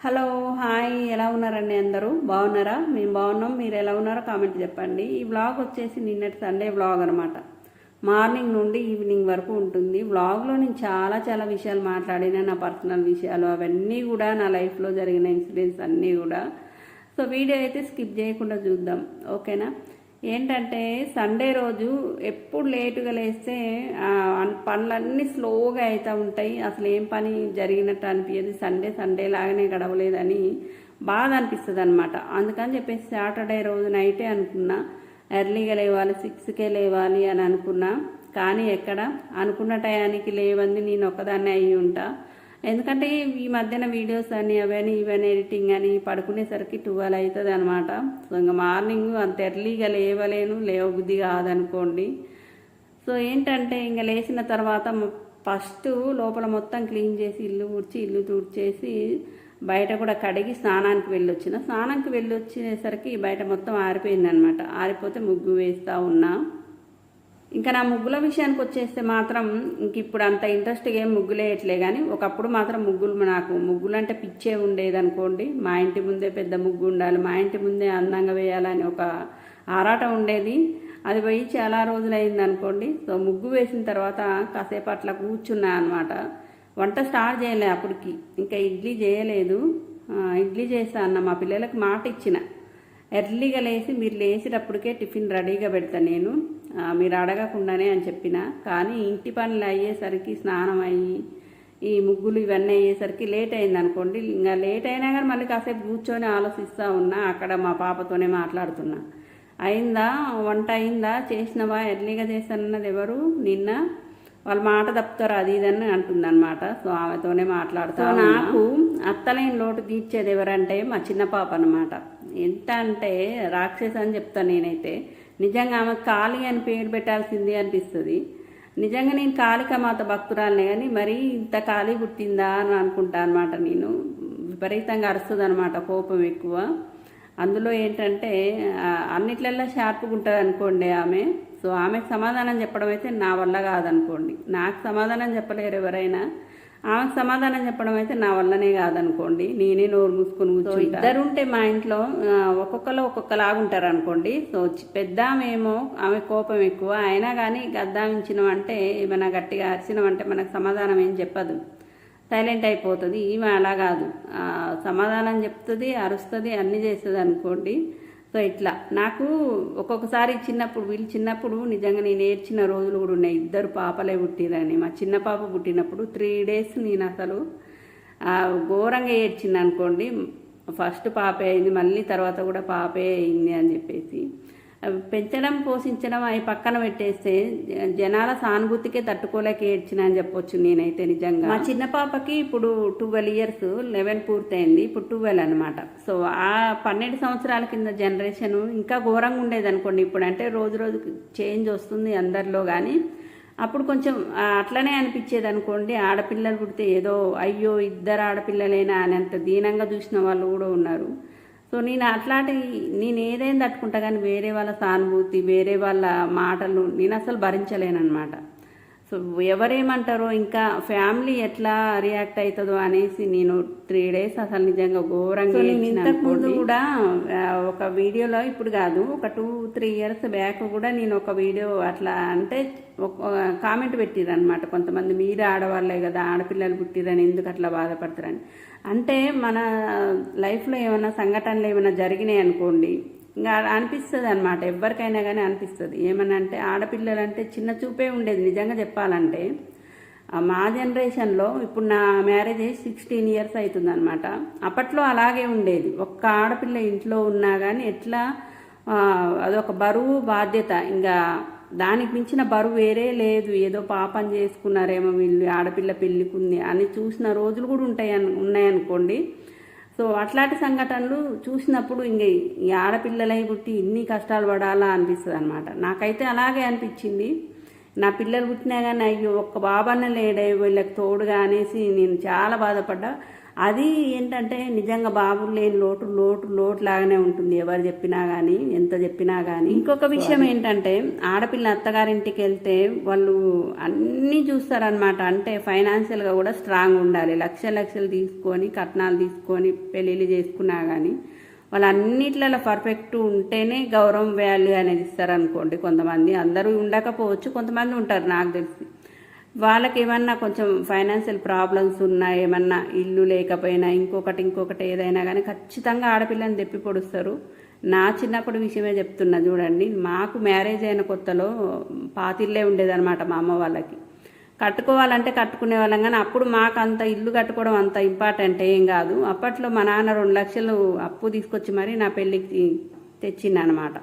Hello hi. ఎలా ఉన్నారండి అందరూ? బాగున్నారా? మేము బాగున్నాం. మీరు ఎలా ఉన్నారో కామెంట్ చెప్పండి. ఈ వ్లాగ్ వచ్చేసి నిన్నటి సండే వ్లాగ్ అనమాట మార్నింగ్ నుండి ఈవినింగ్ వరకు ఉంటుంది. వ్లాగ్లో నేను చాలా చాలా విషయాలు మాట్లాడిన నా పర్సనల్ విషయాలు అవన్నీ కూడా నా లైఫ్లో జరిగిన ఇన్సిడెంట్స్ అన్నీ కూడా. సో వీడియో అయితే స్కిప్ చేయకుండా చూద్దాం. ఓకేనా? ఏంటంటే సండే రోజు ఎప్పుడు లేటుగా లేస్తే పనులన్నీ స్లోగా అవుతూ ఉంటాయి. అసలు ఏం పని జరిగినట్టు అనిపించదు సండే సండే లాగానే గడవలేదని బాధ అనిపిస్తుంది అనమాట అందుకని చెప్పేసి సాటర్డే రోజు నైటే అనుకున్నా ఎర్లీగా లేవాలి సిక్స్కే లేవాలి అని అనుకున్నా. కానీ ఎక్కడ? అనుకున్న టయానికి లేవంది. నేను ఒక్కదాన్నే అయ్యి ఉంటా ఎందుకంటే ఈ మధ్యన వీడియోస్ అని అవని ఇవని ఎడిటింగ్ అని పడుకునేసరికి ట్వెల్వ్ అవుతుంది అనమాట సో ఇంకా మార్నింగ్ అంత ఎర్లీగా లేవలేను లేవబుద్ధి కాదనుకోండి. సో ఏంటంటే ఇంకా లేచిన తర్వాత ఫస్ట్ లోపల మొత్తం క్లీన్ చేసి ఇల్లు ఊడ్చి ఇల్లు తుడిచేసి బయట కూడా కడిగి స్నానానికి వెళ్ళొచ్చిన. స్నానానికి వెళ్ళొచ్చేసరికి బయట మొత్తం ఆరిపోయింది అనమాట ఆరిపోతే ముగ్గు వేస్తూ ఉన్నా. ఇంకా నా ముగ్గుల విషయానికి వచ్చేస్తే మాత్రం ఇంక ఇప్పుడు అంత ఇంట్రెస్ట్గా ఏం ముగ్గులేయట్లే కానీ ఒకప్పుడు మాత్రం ముగ్గులు నాకు ముగ్గులు అంటే పిచ్చే ఉండేది అనుకోండి మా ఇంటి ముందే పెద్ద ముగ్గు ఉండాలి మా ఇంటి ముందే అందంగా వేయాలని ఒక ఆరాటం ఉండేది. అది పోయి చాలా రోజులైంది అనుకోండి సో ముగ్గు వేసిన తర్వాత కాసేపు అట్లా కూర్చున్నా అనమాట వంట స్టార్ట్ చేయలే అప్పటికి. ఇంకా ఇడ్లీ చేయలేదు. ఇడ్లీ చేస్తా అన్న మా పిల్లలకు మాట ఇచ్చిన. ఎర్లీగా లేచి మీరు లేచేటప్పటికే టిఫిన్ రెడీగా పెడతా నేను. మీరు అడగకుండానే అని చెప్పిన. కానీ ఇంటి పనులు అయ్యేసరికి స్నానం అయ్యి ఈ ముగ్గులు ఇవన్నీ అయ్యేసరికి లేట్ అయింది అనుకోండి. ఇంకా లేట్ అయినా కానీ మళ్ళీ కాసేపు కూర్చొని ఆలోచిస్తూ ఉన్నా అక్కడ మా పాపతోనే మాట్లాడుతున్నా. అయిందా? వంట అయిందా? చేసినవా? ఎర్లీగా చేస్తానన్నది ఎవరు? నిన్న. వాళ్ళ మాట తప్పుతారు అది ఇదని అంటుందన్నమాట. సో ఆమెతోనే మాట్లాడుతా నాకు అత్తలేని లోటు తీర్చేది ఎవరంటే మా చిన్న పాప అనమాట ఎంత అంటే రాక్షస్ అని చెప్తాను నేనైతే. నిజంగా ఆమె కాళీ అని పేరు పెట్టాల్సింది అనిపిస్తుంది. నిజంగా నేను కాళిక మాత భక్తురాలనే కానీ మరీ ఇంత ఖాళీ పుట్టిందా అని అనుకుంటా అనమాట నేను. విపరీతంగా అరుస్తుంది అనమాట కోపం ఎక్కువ. అందులో ఏంటంటే అన్నిట్లల్లో షార్ప్గా ఉంటుంది అనుకోండి ఆమె. సో ఆమెకు సమాధానం చెప్పడం అయితే నా వల్ల కాదనుకోండి. నాకు సమాధానం చెప్పలేరు ఎవరైనా. ఆమెకు సమాధానం చెప్పడం అయితే నా వల్లనే కాదనుకోండి. నేనే నోరు మూసుకొని కూర్చో ఇద్దరు ఉంటే మా ఇంట్లో ఒక్కొక్కరు ఒక్కొక్కలాగా ఉంటారు అనుకోండి సో పెద్ద ఆమె ఏమో ఆమె కోపం ఎక్కువ. అయినా కానీ గద్దామించినమంటే ఏమైనా గట్టిగా అరిచినమంటే మనకు సమాధానం ఏం చెప్పదు. సైలెంట్ అయిపోతుంది. ఈమె అలా కాదు. సమాధానం చెప్తుంది అరుస్తుంది అన్నీ చేస్తుంది అనుకోండి సో ఇట్లా. నాకు ఒక్కొక్కసారి చిన్నప్పుడు వీళ్ళు చిన్నప్పుడు నిజంగా నేను ఏడ్చిన రోజులు కూడా ఉన్నాయి. ఇద్దరు పాపలే పుట్టిరని మా చిన్న పాప పుట్టినప్పుడు త్రీ డేస్ నేను అసలు ఘోరంగా ఏడ్చింది అనుకోండి ఫస్ట్ పాపే అయింది మళ్ళీ తర్వాత కూడా పాపే అయింది అని చెప్పేసి. పెంచడం పోషించడం అవి పక్కన పెట్టేస్తే జనాల సానుభూతికే తట్టుకోలేక ఏడ్చిన అని చెప్పొచ్చు నేనైతే నిజంగా. మా చిన్న పాపకి ఇప్పుడు ట్వెల్వ్ ఇయర్స్ లెవెన్ పూర్తయింది. ఇప్పుడు ట్వెల్వ్ అనమాట సో ఆ పన్నెండు సంవత్సరాల కింద జనరేషన్ ఇంకా ఘోరంగా ఉండేది అనుకోండి ఇప్పుడు అంటే రోజు రోజుకి చేంజ్ వస్తుంది అందరిలో కానీ అప్పుడు కొంచెం అట్లనే అనిపించేది అనుకోండి ఆడపిల్లలు పుడితే ఏదో అయ్యో ఇద్దరు ఆడపిల్లలేనా? అని అంత దీనంగా చూసిన వాళ్ళు కూడా ఉన్నారు. సో నేను అట్లాంటి నేను ఏదైనా తట్టుకుంటా కానీ వేరే వాళ్ళ సానుభూతి వేరే వాళ్ళ మాటలు నేను అసలు భరించలేనమాట సో ఎవరేమంటారో ఇంకా ఫ్యామిలీ ఎట్లా రియాక్ట్ అవుతుందో అనేసి నేను త్రీ డేస్ అసలు నిజంగా ఘోరంగా ఇంతకు ముందు కూడా ఒక వీడియోలో ఇప్పుడు కాదు ఒక టూ త్రీ ఇయర్స్ బ్యాక్ కూడా నేను ఒక వీడియో అట్లా అంటే కామెంట్ పెట్టిరు అనమాట కొంతమంది మీరే ఆడవాళ్ళే కదా ఆడపిల్లలు పుట్టిరని ఎందుకు అట్లా బాధపడతారని. అంటే మన లైఫ్లో ఏమైనా సంఘటనలు ఏమైనా జరిగినాయి అనుకోండి ఇంకా అనిపిస్తుంది అనమాట ఎవరికైనా కానీ అనిపిస్తుంది. ఏమనంటే అంటే ఆడపిల్లలు అంటే చిన్న చూపే ఉండేది. నిజంగా చెప్పాలంటే మా జనరేషన్లో ఇప్పుడు నా మ్యారేజ్ అయ్యి సిక్స్టీన్ ఇయర్స్ అవుతుంది అనమాట అప్పట్లో అలాగే ఉండేది. ఒక్క ఆడపిల్ల ఇంట్లో ఉన్నా కానీ ఎట్లా అదొక బరువు బాధ్యత. ఇంకా దానికి మించిన బరువు వేరే లేదు. ఏదో పాపం చేసుకున్నారేమో వీళ్ళు ఆడపిల్ల పెళ్ళికుంది అని చూసిన రోజులు కూడా ఉంటాయి ఉన్నాయనుకోండి. సో అట్లాంటి సంఘటనలు చూసినప్పుడు ఇంక ఈ ఆడపిల్లలై పుట్టి ఇన్ని కష్టాలు పడాలా అనిపిస్తుంది అనమాట నాకైతే అలాగే అనిపించింది. నా పిల్లలు పుట్టినా కానీ అయ్యో ఒక్క బాబన్న లేడే వీళ్ళకి తోడుగా అనేసి నేను చాలా బాధపడ్డా. అది ఏంటంటే నిజంగా బాబు లేని లోటు లోటు లోటు లాగానే ఉంటుంది. ఎవరు చెప్పినా కానీ ఎంత చెప్పినా కానీ ఇంకొక విషయం ఏంటంటే ఆడపిల్ల అత్తగారింటికి వెళ్తే వాళ్ళు అన్నీ చూస్తారనమాట అంటే ఫైనాన్షియల్గా కూడా స్ట్రాంగ్ ఉండాలి. లక్ష లక్షలు తీసుకొని కట్నాలు తీసుకొని పెళ్ళిళ్ళు చేసుకున్నా కానీ వాళ్ళు అన్నిట్లలో పర్ఫెక్ట్ ఉంటేనే గౌరవం వాల్యూ అనేది ఇస్తారనుకోండి కొంతమంది. అందరూ ఉండకపోవచ్చు కొంతమంది ఉంటారు నాకు తెలిసి. వాళ్ళకి ఏమన్నా కొంచెం ఫైనాన్షియల్ ప్రాబ్లమ్స్ ఉన్నా ఏమన్నా ఇల్లు లేకపోయినా ఇంకొకటి ఇంకొకటి ఏదైనా కానీ ఖచ్చితంగా ఆడపిల్లని తెప్పి పొడుస్తారు. నా చిన్నప్పుడు విషయమే చెప్తున్నా చూడండి. మాకు మ్యారేజ్ అయిన కొత్తలో పాతిల్లే ఉండేదన్నమాట మా అమ్మ వాళ్ళకి. కట్టుకోవాలంటే కట్టుకునే వాళ్ళం కానీ అప్పుడు మాకు అంత ఇల్లు కట్టుకోవడం అంత ఇంపార్టెంట్ ఏం కాదు. అప్పట్లో మా నాన్న రెండు లక్షలు అప్పు తీసుకొచ్చి మరి నా పెళ్ళికి తెచ్చిండనమాట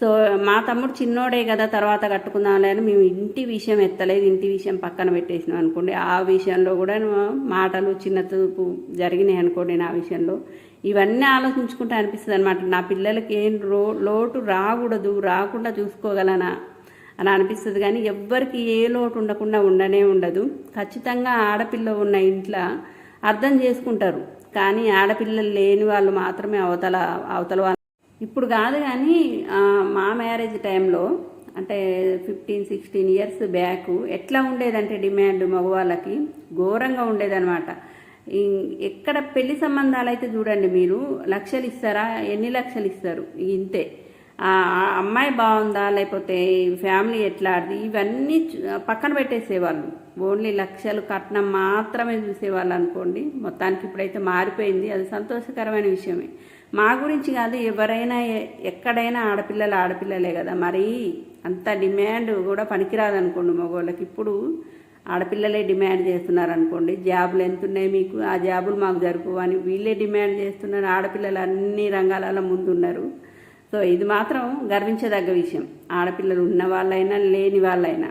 సో మా తమ్ముడు చిన్నోడే కదా తర్వాత కట్టుకుందాంలే అని మేము ఇంటి విషయం ఎత్తలేదు ఇంటి విషయం పక్కన పెట్టేసినాం అనుకోండి. ఆ విషయంలో కూడా మాటలు చిన్న చూపు జరిగినాయి అనుకోండి నా విషయంలో. ఇవన్నీ ఆలోచించుకుంటే అనిపిస్తుంది అనమాట నా పిల్లలకి ఏం రో లోటు రాకూడదు రాకుండా చూసుకోగలనా అని అనిపిస్తుంది. కానీ ఎవ్వరికి ఏ లోటు ఉండకుండా ఉండనే ఉండదు. ఖచ్చితంగా ఆడపిల్ల ఉన్న ఇంట్లో అర్థం చేసుకుంటారు. కానీ ఆడపిల్లలు లేని వాళ్ళు మాత్రమే అవతల అవతల వాళ్ళు ఇప్పుడు కాదు కానీ మా మ్యారేజ్ టైంలో అంటే ఫిఫ్టీన్ సిక్స్టీన్ ఇయర్స్ బ్యాక్ ఎట్లా ఉండేదంటే డిమాండ్ మగవాళ్ళకి ఘోరంగా ఉండేదన్నమాట. ఎక్కడ పెళ్ళి సంబంధాలు అయితే చూడండి మీరు లక్షలు ఇస్తారా ఎన్ని లక్షలు ఇస్తారు? ఇంతే. ఆ అమ్మాయి బాగుందా లేకపోతే ఫ్యామిలీ ఎట్లాడిది ఇవన్నీ పక్కన పెట్టేసేవాళ్ళు. ఓన్లీ లక్షలు కట్నం మాత్రమే చూసేవాళ్ళు అనుకోండి మొత్తానికి ఇప్పుడైతే మారిపోయింది అది సంతోషకరమైన విషయమే. మా గురించి కాదు ఎవరైనా ఎక్కడైనా ఆడపిల్లలు ఆడపిల్లలే కదా మరి. అంత డిమాండ్ కూడా పనికిరాదు అనుకోండి మగవాళ్ళకి. ఇప్పుడు ఆడపిల్లలే డిమాండ్ చేస్తున్నారు అనుకోండి జాబులు ఎంత ఉన్నాయి మీకు ఆ జాబులు మాకు జరుపు అని వీళ్ళే డిమాండ్ చేస్తున్నారు ఆడపిల్లలు అన్ని రంగాలలో ముందున్నారు. సో ఇది మాత్రం గర్వించదగ్గ విషయం ఆడపిల్లలు ఉన్న వాళ్ళైనా లేని వాళ్ళైనా.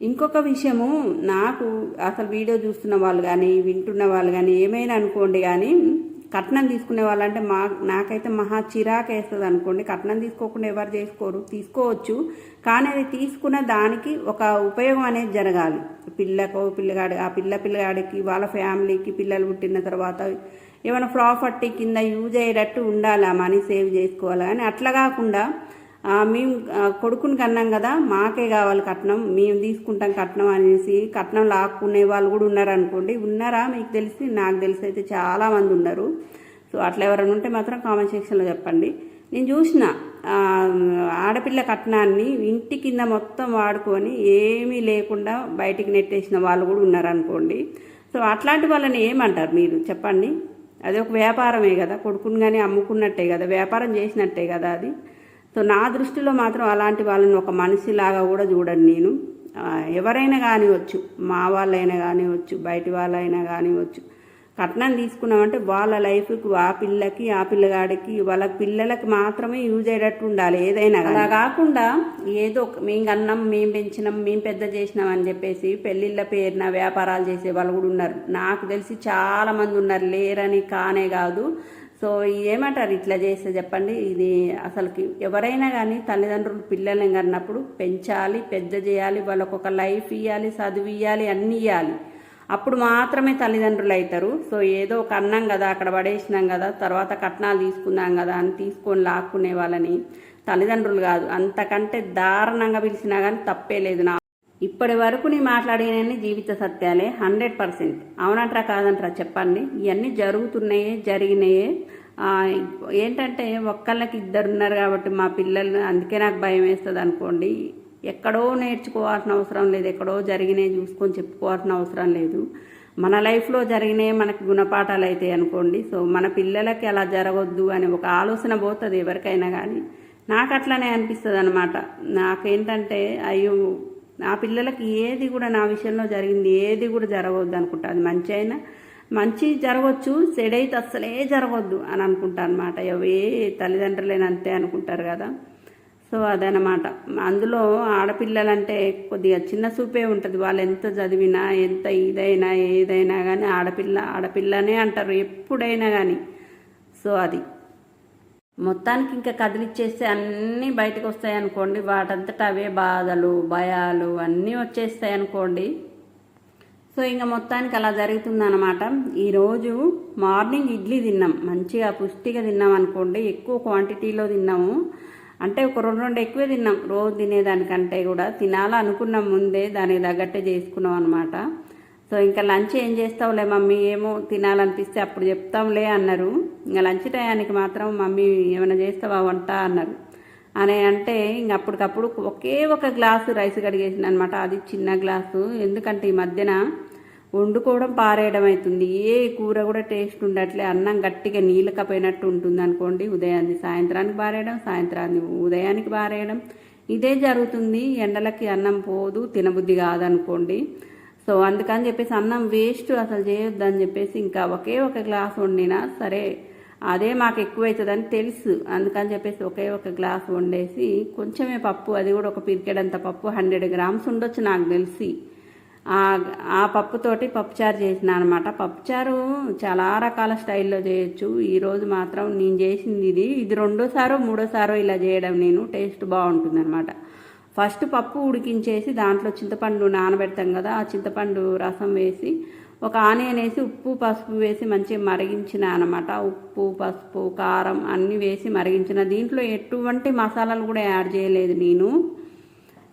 ఇంకొక విషయము నాకు అసలు వీడియో చూస్తున్న వాళ్ళు కానీ వింటున్న వాళ్ళు కానీ ఏమైనా అనుకోండి కానీ కట్నం తీసుకునే వాళ్ళంటే మా నాకైతే మహా చిరాకు వేస్తుంది అనుకోండి. కట్నం తీసుకోకుండా ఎవరు చేసుకోరు? తీసుకోవచ్చు. కానీ అది తీసుకున్న దానికి ఒక ఉపయోగం అనేది జరగాలి. పిల్లకు పిల్లగాడి ఆ పిల్ల పిల్లగాడికి వాళ్ళ ఫ్యామిలీకి పిల్లలు పుట్టిన తర్వాత ఏమైనా ప్రాపర్టీ కింద యూజ్ అయ్యేటట్టు ఉండాలి. ఆ మనీ సేవ్ చేసుకోవాలి. కానీ అట్లా కాకుండా మేము కొడుకుని కన్నాం కదా మాకే కావాలి కట్నం మేము తీసుకుంటాం కట్నం అనేసి కట్నం లాక్కునే వాళ్ళు కూడా ఉన్నారు అనుకోండి ఉన్నారా మీకు తెలిసి? నాకు తెలిసి అయితే చాలామంది ఉన్నారు. సో అట్లా ఎవరైనా ఉంటే మాత్రం కామెంట్ సెక్షన్లో చెప్పండి. నేను చూసిన ఆడపిల్ల కట్నాన్ని ఇంటి కింద మొత్తం వాడుకొని ఏమీ లేకుండా బయటికి నెట్టేసిన వాళ్ళు కూడా ఉన్నారు అనుకోండి సో అట్లాంటి వాళ్ళని ఏమంటారు మీరు? చెప్పండి. అది ఒక వ్యాపారమే కదా కొడుకుని కానీ అమ్ముకున్నట్టే కదా వ్యాపారం చేసినట్టే కదా అది? సో నా దృష్టిలో మాత్రం అలాంటి వాళ్ళని ఒక మనిషిలాగా కూడా చూడండి నేను. ఎవరైనా కానివచ్చు మా వాళ్ళైనా కానివచ్చు బయటి వాళ్ళైనా కానివచ్చు కట్నం తీసుకున్నామంటే వాళ్ళ లైఫ్కి ఆ పిల్లకి ఆ పిల్లగాడికి వాళ్ళ పిల్లలకి మాత్రమే యూజ్ అయ్యేటట్టు ఉండాలి ఏదైనా అలా కాకుండా ఏదో మేము అన్నం మేము పెంచినాం మేము పెద్ద చేసినాం అని చెప్పేసి పెళ్ళిళ్ళ పేరున వ్యాపారాలు చేసే వాళ్ళు కూడా ఉన్నారు. నాకు తెలిసి చాలామంది ఉన్నారు లేరని కానే కాదు. సో ఏమంటారు ఇట్లా చేస్తే చెప్పండి? ఇది అసలుకి ఎవరైనా కానీ తల్లిదండ్రులు పిల్లల్ని కన్నప్పుడు పెంచాలి పెద్ద చేయాలి వాళ్ళకు ఒక లైఫ్ ఇవ్వాలి చదువు ఇవ్వాలి అన్నీ ఇవ్వాలి అప్పుడు మాత్రమే తల్లిదండ్రులు అవుతారు సో ఏదో ఒక అన్నం కదా అక్కడ పడేసినాం కదా తర్వాత కట్నాలు తీసుకున్నాం కదా అని తీసుకొని లాక్కునే వాళ్ళని తల్లిదండ్రులు కాదు. అంతకంటే దారుణంగా పిలిచినా కానీ తప్పే లేదు నా ఇప్పటి వరకు నీ మాట్లాడినన్ని జీవిత సత్యాలే హండ్రెడ్ పర్సెంట్. అవునంట్రా కాదంటరా చెప్పండి. ఇవన్నీ జరుగుతున్నాయే జరిగినాయే. ఏంటంటే ఒక్కళ్ళకి ఇద్దరు ఉన్నారు కాబట్టి మా పిల్లలు అందుకే నాకు భయం వేస్తుంది అనుకోండి. ఎక్కడో నేర్చుకోవాల్సిన అవసరం లేదు ఎక్కడో జరిగినాయి చూసుకొని చెప్పుకోవాల్సిన అవసరం లేదు. మన లైఫ్లో జరిగినాయి మనకి గుణపాఠాలు అవుతాయి అనుకోండి. సో మన పిల్లలకి అలా జరగొద్దు అని ఒక ఆలోచన పోతుంది ఎవరికైనా కానీ. నాకు అట్లానే అనిపిస్తుంది అనమాట నాకేంటంటే అయ్యో నా పిల్లలకి ఏది కూడా నా విషయంలో జరిగింది ఏది కూడా జరగవద్దు అనుకుంటా. అది మంచి అయినా మంచి జరగవచ్చు చెడైతే అస్సలే జరగవద్దు అని అనుకుంటా అనమాట ఏ తల్లిదండ్రులేని అంతే అనుకుంటారు కదా. సో అదనమాట అందులో ఆడపిల్లలంటే కొద్దిగా చిన్న చూపే ఉంటుంది. వాళ్ళు ఎంత చదివినా ఎంత ఇదైనా ఏదైనా కానీ ఆడపిల్ల ఆడపిల్లనే అంటారు ఎప్పుడైనా కానీ సో అది. మొత్తానికి ఇంకా కదిలిచ్చేస్తే అన్నీ బయటకు వస్తాయి అనుకోండి వాటంతట అవే బాధలు భయాలు అన్నీ వచ్చేస్తాయి అనుకోండి సో ఇంకా మొత్తానికి అలా జరుగుతుందన్నమాట. ఈరోజు మార్నింగ్ ఇడ్లీ తిన్నాం. మంచిగా పుష్టిగా తిన్నాం అనుకోండి ఎక్కువ క్వాంటిటీలో తిన్నాము. అంటే ఒక రెండు రెండు ఎక్కువే తిన్నాం. రోజు తినేదానికంటే కూడా తినాలనుకున్నాం ముందే దానికి తగ్గట్టే చేసుకున్నాం అనమాట సో ఇంకా లంచ్ ఏం చేస్తావులే మమ్మీ? ఏమో తినాలనిపిస్తే అప్పుడు చెప్తాంలే అన్నారు. ఇంకా లంచ్ టయానికి మాత్రం మమ్మీ ఏమైనా చేస్తావా వంట? అన్నారు. అని అంటే ఇంక అప్పటికప్పుడు ఒకే ఒక గ్లాసు రైస్ కడిగేసింది అనమాట అది చిన్న గ్లాసు. ఎందుకంటే ఈ మధ్యన వండుకోవడం పారేయడం అవుతుంది ఏ కూర కూడా టేస్ట్ ఉండట్లే. అన్నం గట్టిగా నీళ్ళకపోయినట్టు ఉంటుంది అనుకోండి ఉదయాన్ని సాయంత్రానికి బారేయడం సాయంత్రాన్ని ఉదయానికి బారేయడం ఇదే జరుగుతుంది. ఎండలకి అన్నం పోదు తినబుద్ధి కాదనుకోండి. సో అందుకని చెప్పేసి అన్నం వేస్ట్ అసలు చేయొద్దని చెప్పేసి ఇంకా ఒకే ఒక గ్లాస్ వండినా సరే అదే మాకు ఎక్కువ అవుతుందని తెలుసు. అందుకని చెప్పేసి ఒకే ఒక గ్లాస్ వండేసి కొంచెమే పప్పు అది కూడా ఒక పిరికెడంత పప్పు హండ్రెడ్ గ్రామ్స్ ఉండొచ్చు నాకు తెలిసి. ఆ పప్పుతోటి పప్పుచారు చేసిన అనమాట పప్పుచారు చాలా రకాల స్టైల్లో చేయొచ్చు. ఈరోజు మాత్రం నేను చేసింది ఇది. ఇది రెండోసారో మూడోసారో ఇలా చేయడం నేను. టేస్ట్ బాగుంటుంది అనమాట ఫస్ట్ పప్పు ఉడికించేసి దాంట్లో చింతపండు నానబెడతాం కదా ఆ చింతపండు రసం వేసి ఒక ఆనియన్ వేసి ఉప్పు పసుపు వేసి మంచిగా మరిగించిన అనమాట ఉప్పు పసుపు కారం అన్నీ వేసి మరిగించిన. దీంట్లో ఎటువంటి మసాలాలు కూడా యాడ్ చేయలేదు నేను.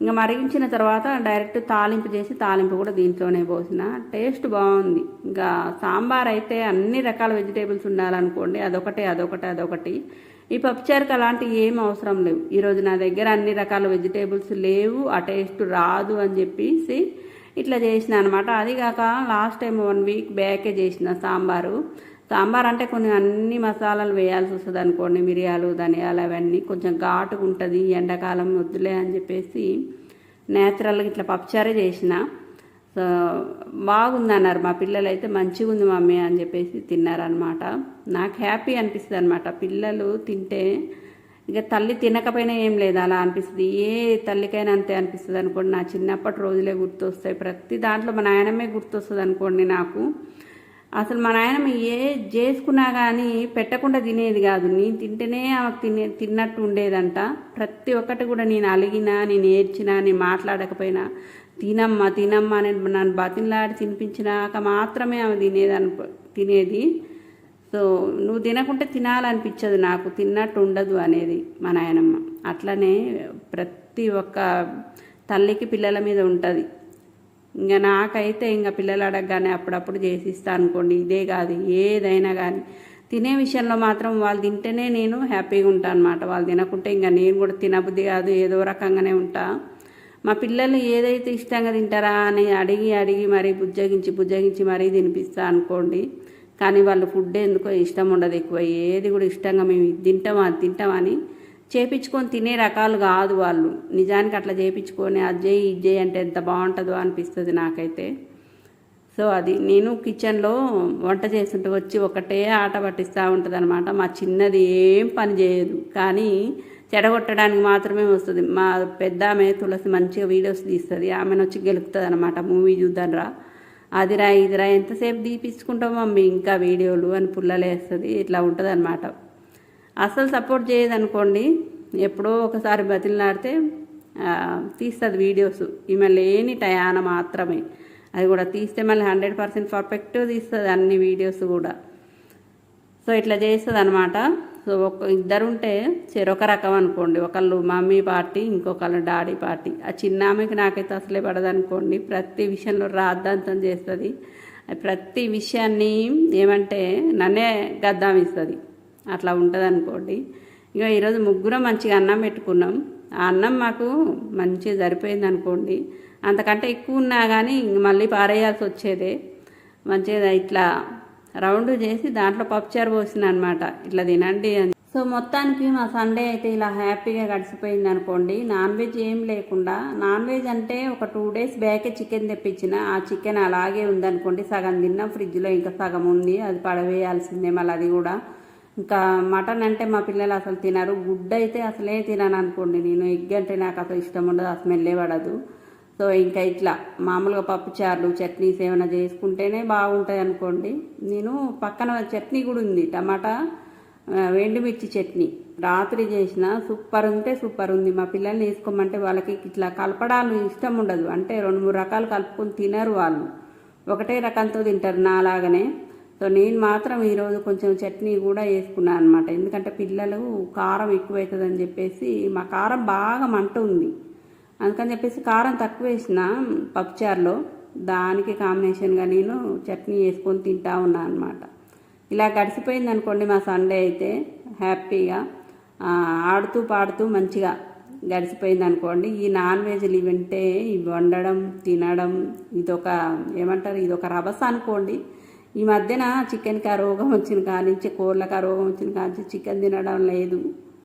ఇంకా మరిగించిన తర్వాత డైరెక్ట్ తాలింపు చేసి తాలింపు కూడా దీంట్లోనే పోసిన. టేస్ట్ బాగుంది. ఇంకా సాంబార్ అయితే అన్ని రకాల వెజిటేబుల్స్ ఉండాలనుకోండి అదొకటి అదొకటి అదొకటి. ఈ పప్పుచారుకి అలాంటివి ఏం అవసరం లేవు. ఈరోజు నా దగ్గర అన్ని రకాల వెజిటేబుల్స్ లేవు ఆ టేస్ట్ రాదు అని చెప్పేసి ఇట్లా చేసిన అనమాట అది కాక లాస్ట్ టైం వన్ వీక్ బ్యాకే చేసిన సాంబారు. సాంబార్ అంటే కొన్ని అన్ని మసాలాలు వేయాల్సి వస్తుంది అనుకోండి. మిరియాలు ధనియాలు అవన్నీ కొంచెం ఘాటుగా ఉంటుంది. ఎండాకాలం వద్దులే అని చెప్పేసి నేచురల్గా ఇట్లా పప్పుచారే చేసిన. సో బాగుందన్నారు. మా పిల్లలు అయితే మంచిగా ఉంది మమ్మీ అని చెప్పేసి తిన్నారనమాట నాకు హ్యాపీ అనిపిస్తుంది అనమాట పిల్లలు తింటే ఇక తల్లి తినకపోయినా ఏం లేదు అలా అనిపిస్తుంది. ఏ తల్లికైనా అంతే అనిపిస్తుంది అనుకోండి. నా చిన్నప్పటి రోజులే గుర్తొస్తాయి. ప్రతి దాంట్లో మా నాయనమే గుర్తొస్తుంది అనుకోండి నాకు. అసలు మా నాయనమ్మ ఏ చేసుకున్నా కానీ పెట్టకుండా తినేది కాదు. నేను తింటేనే ఆమెకు తినే తిన్నట్టు ఉండేదంట. ప్రతి ఒక్కటి కూడా నేను అలిగినా నేను ఏడ్చినా నేను మాట్లాడకపోయినా తినమ్మా తినమ్మా అని నన్ను బతిలాడి తినిపించినాక మాత్రమే ఆమె తినేదని తినేది. సో నువ్వు తినకుంటే తినాలనిపించదు నాకు తిన్నట్టు ఉండదు అనేది మా నాయనమ్మ. అట్లనే ప్రతి ఒక్క తల్లికి పిల్లల మీద ఉంటుంది. ఇంకా నాకైతే ఇంకా పిల్లలు అడగగానే అప్పుడప్పుడు చేసిస్తా అనుకోండి ఇదే కాదు ఏదైనా కానీ. తినే విషయంలో మాత్రం వాళ్ళు తింటేనే నేను హ్యాపీగా ఉంటాను అనమాట వాళ్ళు తినకుంటే ఇంకా నేను కూడా తినబుద్ధి కాదు ఏదో రకంగానే ఉంటా. మా పిల్లలు ఏదైతే ఇష్టంగా తింటారా అని అడిగి అడిగి మరీ బుజ్జగించి బుజ్జగించి మరీ తినిపిస్తా అనుకోండి కానీ వాళ్ళు ఫుడ్ ఎందుకో ఇష్టం ఉండదు ఎక్కువ. ఏది కూడా ఇష్టంగా మేము తింటామా అది తింటామని చేపించుకొని తినే రకాలు కాదు వాళ్ళు. నిజానికి అట్లా చేపించుకొని అది చేయి ఇది చేయి అంటే ఎంత బాగుంటుందో అనిపిస్తుంది నాకైతే. సో అది నేను కిచెన్లో వంట చేస్తుంటే వచ్చి ఒకటే ఆట పట్టిస్తూ ఉంటుంది అనమాట మా చిన్నది ఏం పని చేయదు. కానీ చెడగొట్టడానికి మాత్రమే వస్తుంది. మా పెద్ద ఆమె తులసి మంచిగా వీడియోస్ తీస్తుంది. ఆమెను వచ్చి గెలుపుతుంది అనమాట మూవీ చూద్దాం రా అదిరా ఇదిరా ఎంతసేపు తీపించుకుంటాం మమ్మీ? ఇంకా వీడియోలు అని పుల్లలేస్తుంది. ఇట్లా ఉంటుంది అనమాట అసలు సపోర్ట్ చేయదనుకోండి. ఎప్పుడో ఒకసారి బతిలినాడితే తీస్తుంది వీడియోస్. ఈమె లేని టయాన మాత్రమే. అది కూడా తీస్తే మళ్ళీ హండ్రెడ్ పర్సెంట్ పర్ఫెక్ట్ తీస్తుంది అన్ని వీడియోస్ కూడా. సో ఇట్లా చేస్తుంది అనమాట సో ఒక ఇద్దరు ఉంటే చెరొక రకం అనుకోండి. ఒకళ్ళు మమ్మీ పార్టీ ఇంకొకళ్ళు డాడీ పార్టీ. ఆ చిన్న ఆమెకి నాకైతే అసలే పడదనుకోండి. ప్రతి విషయంలో రాద్ధాంతం చేస్తుంది. ప్రతి విషయాన్ని ఏమంటే నన్నే గద్దాం ఇస్తుంది. అట్లా ఉంటుంది అనుకోండి ఇక ఈరోజు ముగ్గురం మంచిగా అన్నం పెట్టుకున్నాం. ఆ అన్నం మాకు మంచిగా సరిపోయింది అనుకోండి అంతకంటే ఎక్కువ ఉన్నా కానీ మళ్ళీ పారేయాల్సి వచ్చేదే మంచిగా ఇట్లా రౌండ్ చేసి దాంట్లో పప్పుచారు పోసిన అనమాట ఇట్లా తినండి అని. సో మొత్తానికి మా సండే అయితే ఇలా హ్యాపీగా గడిచిపోయింది అనుకోండి. నాన్ వెజ్ ఏం లేకుండా నాన్ వెజ్ అంటే ఒక టూ డేస్ బ్యాకే చికెన్ తెప్పించిన ఆ చికెన్ అలాగే ఉందనుకోండి. సగం తిన్నాం ఫ్రిడ్జ్లో ఇంకా సగం ఉంది. అది పడవేయాల్సిందే మళ్ళీ అది కూడా. ఇంకా మటన్ అంటే మా పిల్లలు అసలు తినరు. గుడ్డ అయితే అసలే తినను అనుకోండి నేను ఎగ్ అంటే నాకు అసలు ఇష్టం ఉండదు ఆ స్మెల్లే పడదు. సో ఇంకా ఇట్లా మామూలుగా పప్పు చారులు చట్నీస్ ఏమైనా చేసుకుంటేనే బాగుంటాయి అనుకోండి. నేను పక్కన చట్నీ కూడా ఉంది టమాటా ఎండుమిర్చి చట్నీ. రాత్రి చేసిన సూపర్ ఉంటే సూపర్ ఉంది. మా పిల్లల్ని వేసుకోమంటే వాళ్ళకి ఇట్లా కలపడాలు ఇష్టం ఉండదు. అంటే రెండు మూడు రకాలు కలుపుకొని తినరు వాళ్ళు. ఒకటే రకంతో తింటారు నాలాగనే. సో నేను మాత్రం ఈరోజు కొంచెం చట్నీ కూడా వేసుకున్నాను అనమాట ఎందుకంటే పిల్లలు కారం ఎక్కువవుతుందని చెప్పేసి మా కారం బాగా మంట ఉంది. అందుకని చెప్పేసి కారం తక్కువ వేసిన పప్పుచారులో దానికి కాంబినేషన్గా నేను చట్నీ వేసుకొని తింటా ఉన్నాను అనమాట ఇలా గడిచిపోయింది అనుకోండి మా సండే అయితే హ్యాపీగా ఆడుతూ పాడుతూ మంచిగా గడిచిపోయింది అనుకోండి ఈ నాన్ వెజ్లు ఇవి అంటే ఇవి వండడం తినడం ఇదొక ఏమంటారు ఇదొక రభస అనుకోండి. ఈ మధ్యన చికెన్కి ఆ రోగం వచ్చిన కానించి కోళ్ళకి ఆ రోగం వచ్చిన కానించి చికెన్ తినడం లేదు.